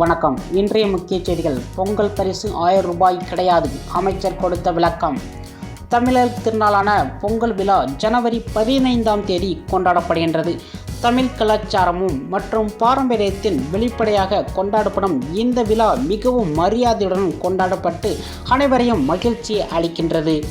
வணக்கம். இன்றைய முக்கிய செய்திகள். பொங்கல் பரிசு ஆயிரம் ரூபாய் கிடையாது. அமைச்சர் கொடுத்த விளக்கம். தமிழர் திருநாளான பொங்கல் விழா ஜனவரி பதினைந்தாம் தேதி கொண்டாடப்படுகின்றது. தமிழ் கலாச்சாரமும் மற்றும் பாரம்பரியத்தின் வெளிப்படையாக கொண்டாடப்படும் இந்த விழா மிகவும் மரியாதையுடன் கொண்டாடப்பட்டு அனைவரையும் மகிழ்ச்சி அளிக்கின்றது.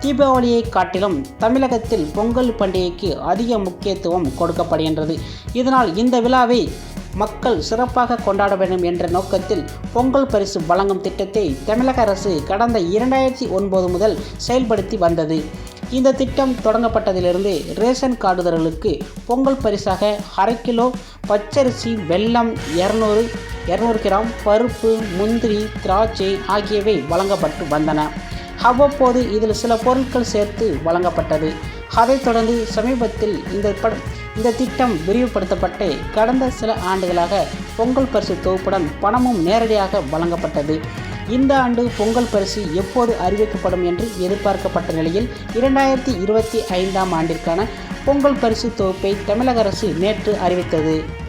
தீபாவளியை காட்டிலும் தமிழகத்தில் பொங்கல் பண்டிகைக்கு அதிக முக்கியத்துவம் கொடுக்கப்படுகின்றது. இதனால் இந்த விழாவை மக்கள் சிறப்பாக கொண்டாட வேண்டும் என்ற நோக்கத்தில் பொங்கல் பரிசு வழங்கும் திட்டத்தை தமிழக அரசு கடந்த இரண்டாயிரத்தி ஒன்பது முதல் செயல்படுத்தி வந்தது. இந்த திட்டம் தொடங்கப்பட்டதிலிருந்து ரேஷன் கார்டுதாரர்களுக்கு பொங்கல் பரிசாக அரை கிலோ பச்சரிசி வெல்லம் இரநூறு இரநூறு கிராம் பருப்பு முந்திரி திராட்சை ஆகியவை வழங்கப்பட்டு வந்தன. அவ்வப்போது இதில் சில பொருட்கள் சேர்த்து வழங்கப்பட்டது. அதைத் தொடர்ந்து சமீபத்தில் இந்த பட இந்த திட்டம் விரிவுபடுத்தப்பட்டு கடந்த சில ஆண்டுகளாக பொங்கல் பரிசு தொகுப்புடன் பணமும் நேரடியாக வழங்கப்பட்டது. இந்த ஆண்டு பொங்கல் பரிசு எப்போது அறிவிக்கப்படும் என்று எதிர்பார்க்கப்பட்ட நிலையில் இரண்டாயிரத்தி இருபத்தி ஐந்தாம் ஆண்டிற்கான பொங்கல் பரிசு தொகுப்பை தமிழக அரசு நேற்று அறிவித்தது.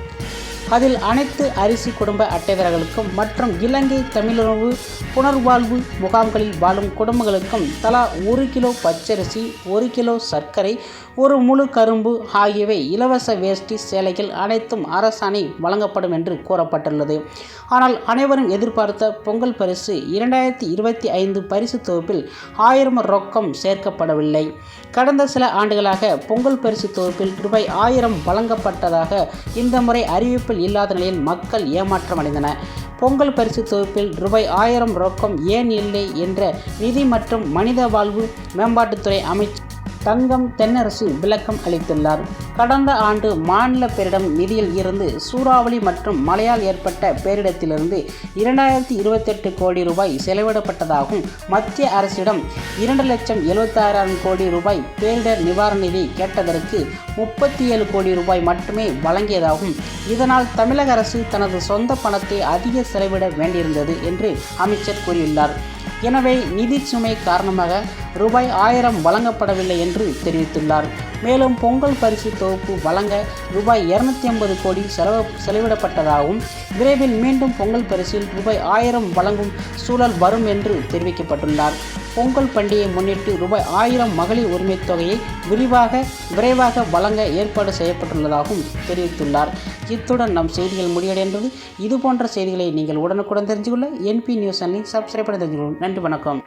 அதில் அனைத்து அரிசி குடும்ப அட்டைதாரர்களுக்கும் மற்றும் இலங்கை தமிழுணவு புனர்வாழ்வு முகாம்களில் வாழும் குடும்பங்களுக்கும் தலா ஒரு கிலோ பச்சரிசி ஒரு கிலோ சர்க்கரை ஒரு முழு கரும்பு ஆகியவை இலவச வேஷ்டி சேலைகள் அனைத்தும் அரசாணை வழங்கப்படும் என்று கூறப்பட்டுள்ளது. ஆனால் அனைவரும் எதிர்பார்த்த பொங்கல் பரிசு இரண்டாயிரத்தி இருபத்தி ஐந்து பரிசு தொகுப்பில் ஆயிரம் ரொக்கம் சேர்க்கப்படவில்லை. கடந்த சில ஆண்டுகளாக பொங்கல் பரிசு தொகுப்பில் ரூபாய் ஆயிரம் வழங்கப்பட்டதாக இந்த முறை அறிவிப்பில் இல்லாத நிலையில் மக்கள் ஏமாற்றமடைந்தனர் பொங்கல் பரிசு தொகுப்பில் ரூபாய் ஆயிரம் ரொக்கம் ஏன் இல்லை என்ற நிதி மற்றும் மனித வாழ்வு மேம்பாட்டுத்துறை அமைச்சர் தங்கம் தென்னரசு விளக்கம் அளித்துள்ளார். கடந்த ஆண்டு மாநில பேரிடம் நிதியில் இருந்து சூறாவளி மற்றும் மழையால் ஏற்பட்ட பேரிடத்திலிருந்து இரண்டாயிரத்தி இருபத்தெட்டு கோடி ரூபாய் செலவிடப்பட்டதாகவும் மத்திய அரசிடம் இரண்டு லட்சம் எழுபத்தாயிரம் கோடி ரூபாய் பேரிடர் நிவாரண நிதி கேட்டதற்கு முப்பத்தி ஏழு கோடி ரூபாய் மட்டுமே வழங்கியதாகவும் இதனால் தமிழக அரசு தனது சொந்த பணத்தை அதிக செலவிட வேண்டியிருந்தது என்று அமைச்சர் கூறியுள்ளார். எனவே நிதி சுமை காரணமாக ரூபாய் ஆயிரம் வழங்கப்படவில்லை என்று தெரிவித்துள்ளார். மேலும் பொங்கல் பரிசு தொகுப்பு வழங்க ரூபாய் இருநூத்தி ஐம்பது கோடி செலவு செலவிடப்பட்டதாகவும் விரைவில் மீண்டும் பொங்கல் பரிசில் ரூபாய் ஆயிரம் வழங்கும் சூழல் வரும் என்று தெரிவிக்கப்பட்டுள்ளார். பொங்கல் பண்டிகையை முன்னிட்டு ரூபாய் ஆயிரம் மகளிர் உரிமைத் தொகையை விரிவாக விரைவாக வழங்க ஏற்பாடு செய்யப்பட்டுள்ளதாகவும் தெரிவித்துள்ளார். இத்துடன் நம் செய்திகள் முடிவடைந்தது இது போன்ற செய்திகளை நீங்கள் உடனுக்குடன் தெரிஞ்சுக்கொள்ள என்பி நியூஸ் அண்ணி சப்ஸ்கிரைப் பண்ணி தெரிஞ்சுக்கொள்ளும் நன்றி வணக்கம்.